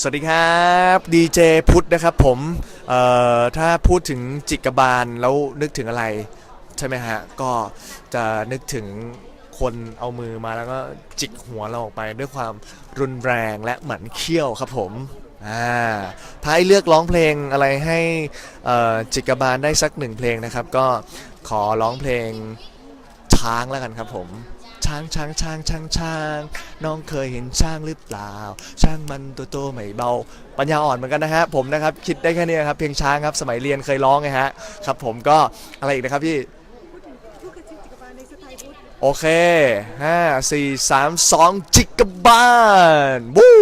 สวัสดีครับดีเจพุทธนะครับผมถ้าพูดถึงจิกบาลแล้วนึกถึงอะไร ใช่ไหมฮะ ก็จะนึกถึงคนเอามือมาแล้วก็จิกหัวเราออกไปด้วยความรุนแรงและหมันเขี้ยวครับผมถ้าให้เลือกร้องเพลงอะไรให้จิกบาลได้สักหนึ่งเพลงนะครับ ก็ขอร้องเพลง ช้างแล้วกันครับผม ช้างช้างช้างช้างช้างน้องเคยเห็นช้างหรือเปล่า ช้างมันตัวโตไม่เบา ปัญญาอ่อนเหมือนกันนะฮะผมนะครับคิดได้แค่นี้ครับเพลงช้างครับสมัยเรียนเคยร้องไงฮะครับผมก็อะไรอีกนะครับพี่โอเคห้าสี่สามสองจิกกบาลวู้